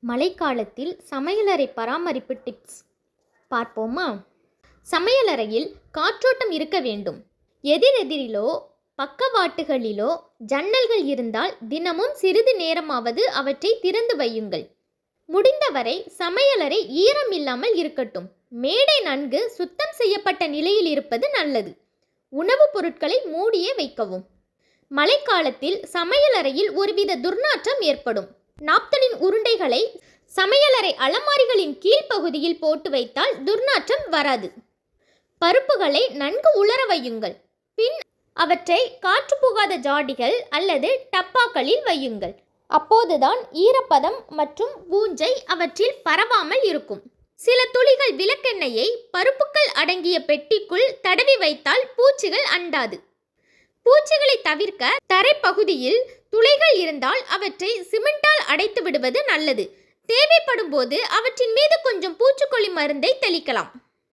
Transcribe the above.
மழைக்காலத்தில் சமையலறை பராமரிப்பு டிப்ஸ் பார்ப்போமா? சமையலறையில் காற்றோட்டம் இருக்க வேண்டும். எதிரெதிரிலோ பக்கவாட்டுகளிலோ ஜன்னல்கள் இருந்தால் தினமும் சிறிது நேரமாவது அவற்றை திறந்து வையுங்கள். முடிந்தவரை சமையலறை ஈரம் இல்லாமல் இருக்கட்டும். மேடை நன்கு சுத்தம் செய்யப்பட்ட நிலையில் இருப்பது நல்லது. உணவுப் பொருட்களை மூடியே வைக்கவும். மழைக்காலத்தில் சமையலறையில் ஒருவித துர்நாற்றம் ஏற்படும். நாப்தலின் உருண்டைகளை சமையலறை அலமாரிகளின் கீழ்ப்பகுதியில் போட்டு வைத்தால் துர்நாற்றம் வராது. பருப்புகளை நன்கு உலர வையுங்கள். பின் அவற்றை காற்று புகாத ஜாடிகள் அல்லது டப்பாக்களில் வையுங்கள். அப்போதுதான் ஈரப்பதம் மற்றும் பூஞ்சை அவற்றில் பரவாமல் இருக்கும். சில துளிகள் விளக்கெண்ணெயை பருப்புக்கள் அடங்கிய பெட்டிக்குள் தடவி வைத்தால் பூச்சிகள் அண்டாது. பூச்சிகளை தவிர்க்க தரைப்பகுதியில் துளைகள் இருந்தால் அவற்றை சிமெண்டால் அடைத்து விடுவது நல்லது. தேவைப்படும் போது அவற்றின் மீது கொஞ்சம் பூச்சிக்கொல்லி மருந்தை தெளிக்கலாம்.